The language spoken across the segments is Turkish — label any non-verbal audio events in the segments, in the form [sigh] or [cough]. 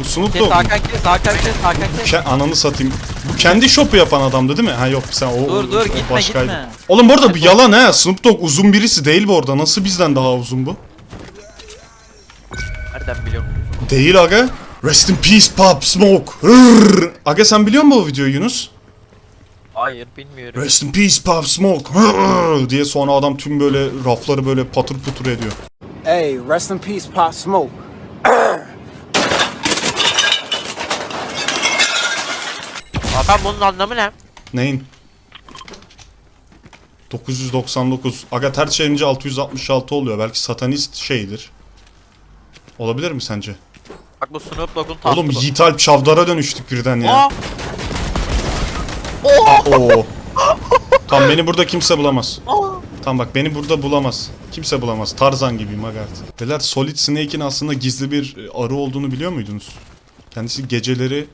Bu Snoop Kes Dogg. mu? Hakan kes Hakan kes Hakan kes. Ke- ananı satayım. Bu kendi shop'u yapan adamdı değil mi? Ha yok sen o Dur, dur, o gitme, başkaydı. gitme. Oğlum bu arada bu yalan he. Snoop Dogg uzun birisi değil bu arada. Nasıl bizden daha uzun bu? Nereden biliyorum? Değil aga. Rest in peace Pop Smoke. Hırr. Aga sen biliyor musun o videoyu Yunus? Hayır bilmiyorum. Rest in peace Pop Smoke. Hırr. diye sonra adam tüm böyle rafları böyle patır putur ediyor. Hey, rest in peace, Pop Smoke. Hakan bunun anlamı ne? Neyin? 999. Aga ters çevirince 666 oluyor. Belki satanist şeydir. Olabilir mi sence? Bak bu Snoop Dogg'un tahtı Oğlum bu. Yiğit Alp Çavdar'a dönüştük birden ya. Aa! Oo. [laughs] Tam beni burada kimse bulamaz. Tam bak beni burada bulamaz. Kimse bulamaz. Tarzan gibiyim aga artık. Beyler Solid Snake'in aslında gizli bir e, arı olduğunu biliyor muydunuz? Kendisi geceleri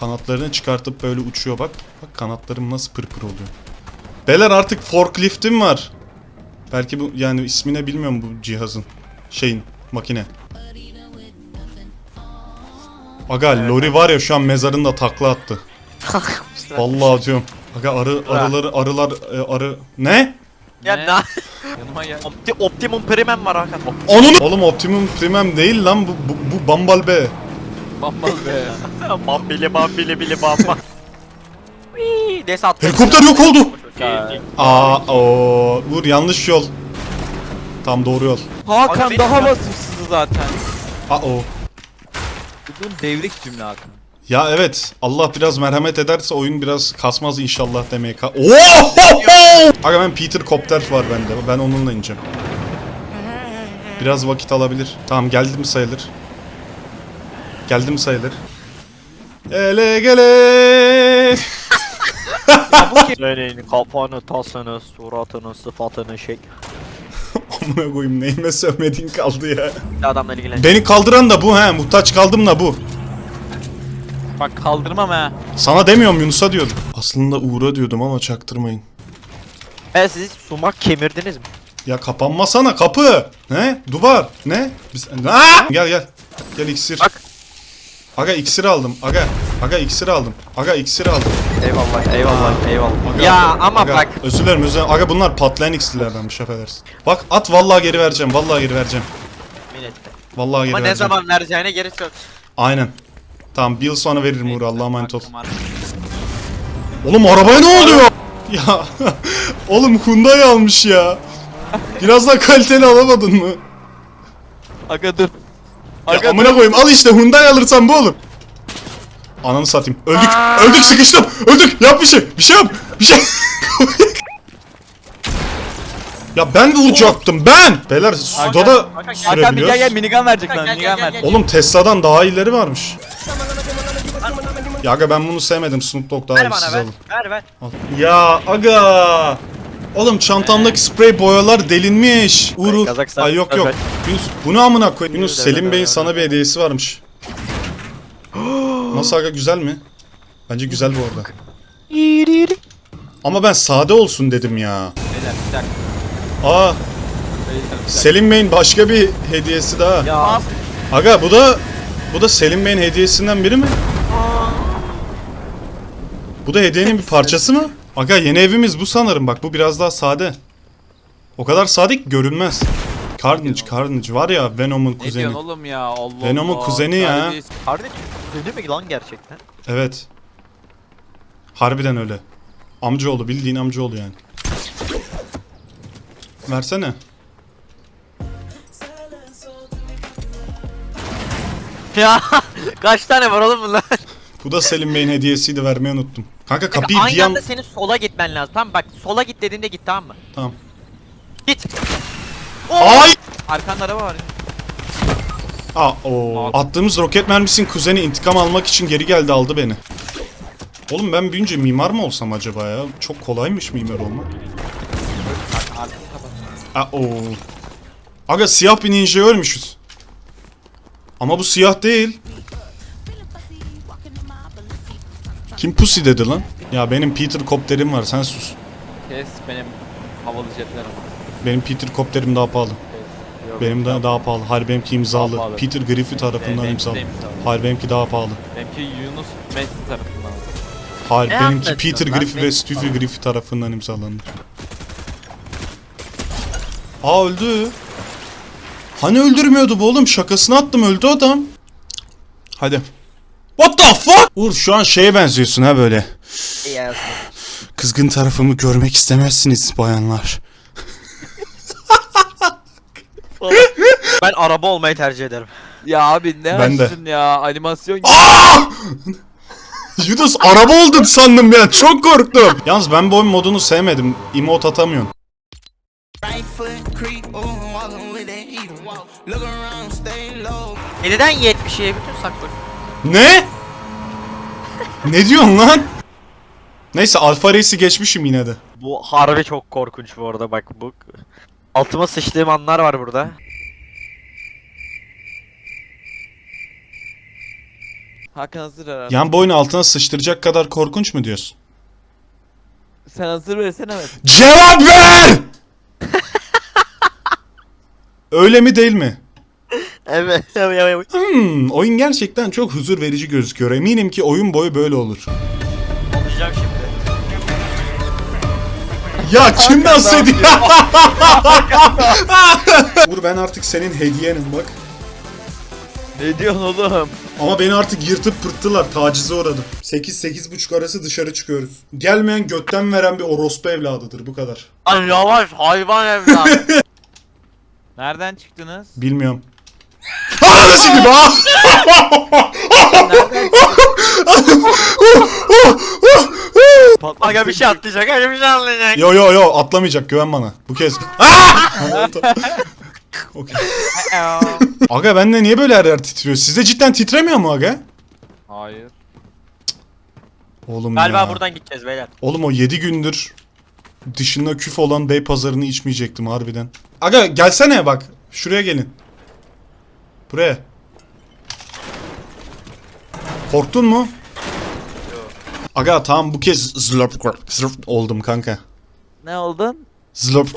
kanatlarını çıkartıp böyle uçuyor bak. Bak kanatlarım nasıl pırpır oluyor. Beyler artık forkliftim var. Belki bu yani ismine bilmiyorum bu cihazın. Şeyin makine. Aga Lori var ya şu an mezarında takla attı. Vallahi diyorum. Aga arı arıları arılar e, arı ne? Ya Ne? ne? [laughs] Yanıma gel. Opti, Optimum Premium var Hakan. Onun Oğlum Optimum Premium değil lan bu bu, bu Bumblebee. Bambal be. [laughs] Bambili bambili bili bamba. Wii, Des attı. Helikopter yok oldu. Aa o vur yanlış yol. Tam doğru yol. Hakan Abi daha benim- vasıfsızdı zaten. Aa o. Bunun devrik cümle Hakan. Ya evet Allah biraz merhamet ederse oyun biraz kasmaz inşallah demeye ka Ohoho! Aga ben Peter Copter var bende. Ben onunla ineceğim. Biraz vakit alabilir. Tamam geldim sayılır. Geldim sayılır. Ele gele. Senin kafanı, tasını, suratını, sıfatını şey. [laughs] Amına koyayım neyime sövmediğin kaldı ya. Adamla ilgilen. Beni kaldıran da bu he. Muhtaç kaldım da bu. Bak kaldırmam ha. Sana demiyorum Yunus'a diyordum. Aslında Uğur'a diyordum ama çaktırmayın. Ben siz sumak kemirdiniz mi? Ya kapanmasana kapı. Ne? Duvar. Ne? Biz... Aa! Gel gel. Gel iksir. Bak. Aga iksir aldım. Aga. Aga iksir aldım. Aga iksir aldım. Eyvallah, eyvallah, eyvallah. Aga, ya ama aga. bak. Özür dilerim özür dilerim. Aga bunlar patlayan iksirlerden bir şey affedersin. Bak at vallahi geri vereceğim. Vallahi geri vereceğim. Millette. Vallahi geri Ama ne vereceğim. zaman vereceğine geri sor. Aynen. Tamam bir yıl sonra veririm Uğur. Allah'a emanet ol. Hakkım var. Oğlum arabaya ne oluyor? [laughs] Ya oğlum Hyundai almış ya. Biraz daha kaliteli alamadın mı? Aga dur. Ya amına koyayım al işte Hyundai alırsan bu olur. Ananı satayım. Öldük. Öldük sıkıştım. Öldük. Yap bir şey. Bir şey yap. Bir şey. [laughs] ya ben vuracaktım ben. Beyler suda da Hakan bir gel gel minigun verecek Gel, sana gel, minigun gel, ver. gel. Oğlum Tesla'dan daha iyileri varmış. Ya aga ben bunu sevmedim. Snoop Dogg daha Ver iyisiz bana ver. alın. Ver ver. Al. Ya aga. Oğlum çantamdaki sprey boyalar delinmiş. Uğur. Kazakistan. Ay yok yok. Evet. Yunus bunu amına koy. Yunus Selim Bey'in sana bir hediyesi varmış. Nasıl aga güzel mi? Bence güzel bu arada. Ama ben sade olsun dedim ya. Beyler bir dakika. Aa Beyler, bir dakika. Selim Bey'in başka bir hediyesi daha. Ya. Aga bu da bu da Selim Bey'in hediyesinden biri mi? Bu da hediyenin bir parçası mı? Aga yeni evimiz bu sanırım bak bu biraz daha sade. O kadar sade ki görünmez. Carnage, Carnage var ya Venom'un Ne kuzeni. diyorsun oğlum ya Allah Venom'un Allah. kuzeni ya. Terbiyesiz. Kardeşim kuzeni mi lan gerçekten? Evet. Harbiden öyle. Amcaoğlu bildiğin amcaoğlu yani. Versene. Ya [laughs] kaç tane var oğlum bunlar? Bu da Selim Bey'in hediyesiydi vermeyi unuttum. Kanka Kapıyı Aynı bir an... anda senin sola gitmen lazım. Tamam bak sola git dediğinde git tamam mı? Tamam. Git. Ay! Arkanda araba var. Aa, o. Attığımız roket mermisinin kuzeni intikam almak için geri geldi aldı beni. Oğlum ben büyünce mimar mı olsam acaba ya? Çok kolaymış mimar olmak. Aa, o. Aga siyah bir ninja ölmüşüz. Ama bu siyah değil. Kim pussy dedi lan? Ya benim Peter kopterim var sen sus. Kes benim havalı jetlerim. Benim Peter kopterim daha pahalı. Kes. Benim de daha pahalı. Hayır benimki imzalı. Daha pahalı. Peter Griffith tarafından benimki imzalı. imzalı. Hayır benimki daha pahalı. Benimki Yunus Messi tarafından. Hayır Ne benimki Peter lan? Griffith ve Steve Griffith tarafından imzalandı. Aa öldü. Hani öldürmüyordu bu oğlum? Şakasını attım öldü adam. Hadi. What the fuck? Uğur şu an şeye benziyorsun ha böyle. Kızgın tarafımı görmek istemezsiniz bayanlar. Ben araba olmayı tercih ederim. Ya abi ne Ben de. açtın ya animasyon Aa! Yunus araba oldun sandım ya. Çok korktum. Yalnız ben bu oyun modunu sevmedim. Emote atamıyorsun. Right foot creep, ooh, walking with that heater. Look around, stay low. E neden 70'ye bütün saklı? Ne? ne diyorsun lan? Neyse Alfa Race'i geçmişim yine de. Bu harbi çok korkunç bu arada bak bu. Altıma sıçtığım anlar var burada. Hakan hazır herhalde. Yan boyunu altına sıçtıracak kadar korkunç mu diyorsun? Sen hazır versene evet. Cevap ver! [laughs] Öyle mi değil mi? Evet. [laughs] Hmm, oyun gerçekten çok huzur verici gözüküyor. Eminim ki oyun boyu böyle olur. Olacağım şimdi. Ya kim dans ediyor? [laughs] Ben artık senin hediyenim bak. Ne diyorsun oğlum? Ama beni artık yırtıp pırttılar. Tacize uğradım. 8-8.30 arası dışarı çıkıyoruz. Gelmeyen götten veren bir orospu evladıdır. Bu kadar. Ay yavaş hayvan evladı. [laughs] Nereden çıktınız? Bilmiyorum. Ananı gibi ha! Aga bir şey atlayacak, aga bir şey atlayacak. Yo yo yo atlamayacak güven bana. Bu kez. Aa! Okey. Aga bende niye böyle her yer titriyor? Sizde cidden titremiyor mu aga? Hayır. Oğlum Galiba ya. buradan gideceğiz beyler. Oğlum o 7 gündür dışında küf olan bey pazarını içmeyecektim harbiden. Aga gelsene bak. Şuraya gelin. Buraya. Korktun mu? Aga tamam bu kez zlop zlop oldum kanka. Ne oldun? Zlop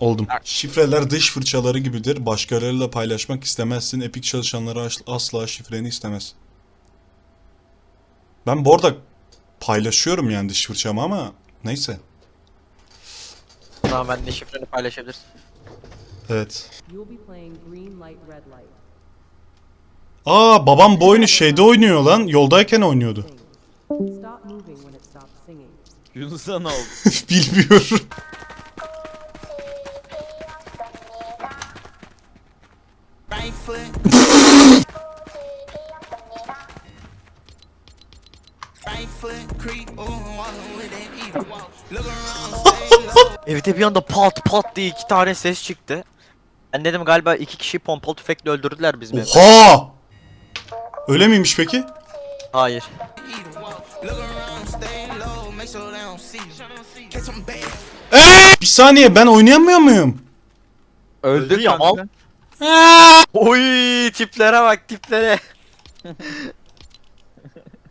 oldum. Şifreler dış fırçaları gibidir. Başkalarıyla paylaşmak istemezsin. Epic çalışanları as- asla şifreni istemez. Ben bu arada paylaşıyorum yani dış fırçamı ama neyse. Tamam ben de şifreni paylaşabilirsin. Evet. You'll be playing green light, red light. Aa babam bu oyunu şeyde oynuyor lan. Yoldayken oynuyordu. Yunus'a ne oldu? [laughs] Bilmiyorum. Evde bir anda pat pat diye iki tane ses çıktı. Ben dedim galiba iki kişiyi pompalı tüfekle öldürdüler biz mi? Oha! Öyle miymiş peki? Hayır. Eee! Bir saniye ben oynayamıyor muyum? Öldü ya, mal. Oy tiplere bak tiplere.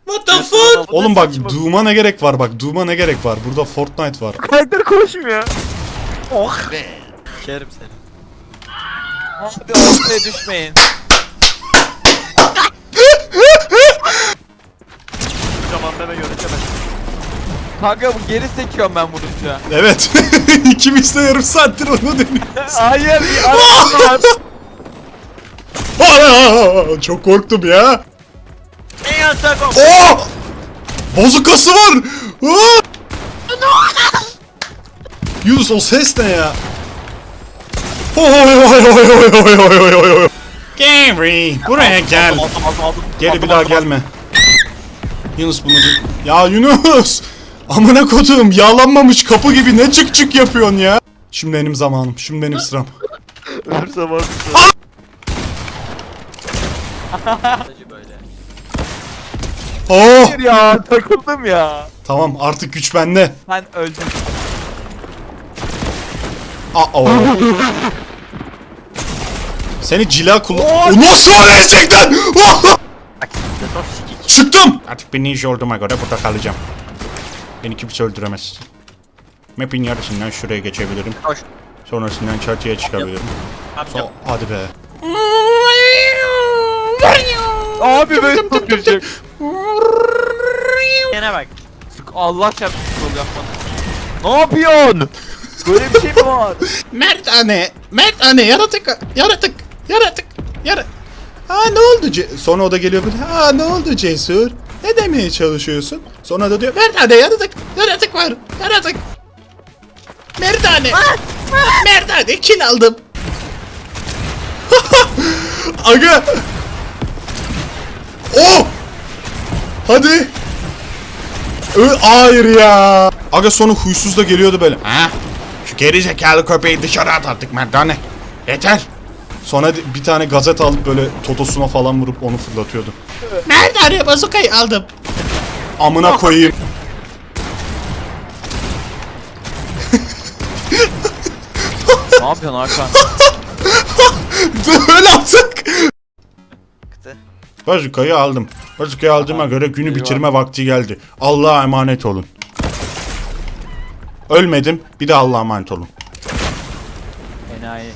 What the fuck? Oğlum bak Doom'a ne gerek var bak Doom'a ne gerek var? Burada Fortnite var. Karakter konuşmuyor. Oh be. Kerim seni. Hadi ortaya düşmeyin. zaman bana yönetemez. Kanka bu geri sekiyorum ben vurunca. Evet. [laughs] İkimiz de yarım saattir onu deniyoruz. Hayır. Arasını. [laughs] Ana! Çok korktum ya. En az takım. Oo! Bozukası var. Aa! Yunus o ses ne ya? Gary buraya gel. Geri bir daha gelme. Yunus bunu bir... Ya Yunus! [laughs] Amına kodum yağlanmamış kapı gibi ne çık çık yapıyorsun ya? Şimdi benim zamanım. Şimdi benim sıram. Ölürse [laughs] var. Oh! Hayır ya takıldım ya. Tamam artık güç bende. Sen öldün. Aa. Seni cila kullan... O nasıl oraya çıktın? Oh! Detos sikik. Çıktım! Artık bir ninja olduğuma göre burada kalacağım. Beni kimse öldüremez. Map'in yarısından şuraya geçebilirim. Koş. Sonrasından çatıya çıkabilirim. Amcam. So hadi be. Abi ben tutacak. Yine bak. Allah çarpsın troll yapmadı. Ne yapıyorsun? Böyle bir şey mi var? [laughs] Mertane, Mertane yaratık, yaratık, yaratık, yaratık. Ha ne oldu? Ce- Sonra o da geliyor böyle. Ha ne oldu Cesur? Ne demeye çalışıyorsun? Sonra da diyor Mertane yaratık, yaratık var, yaratık. Mertane, Mertane kill aldım. [laughs] Aga. Oh! Hadi. Ö, hayır ya. Aga sonu huysuz da geliyordu böyle. Ha? Şu geri zekalı köpeği dışarı at artık Merdane. Yeter. Sonra bir tane gazete alıp böyle totosuna falan vurup onu fırlatıyordu. Merdane bazukayı aldım. Amına koyayım. ne yapıyorsun Hakan? [laughs] Böyle attık. Kıtı. Bazukayı aldım. Bazukayı aldığıma göre günü bitirme vakti geldi. Allah'a emanet olun. Ölmedim. Bir de Allah'a emanet olun. Enayi.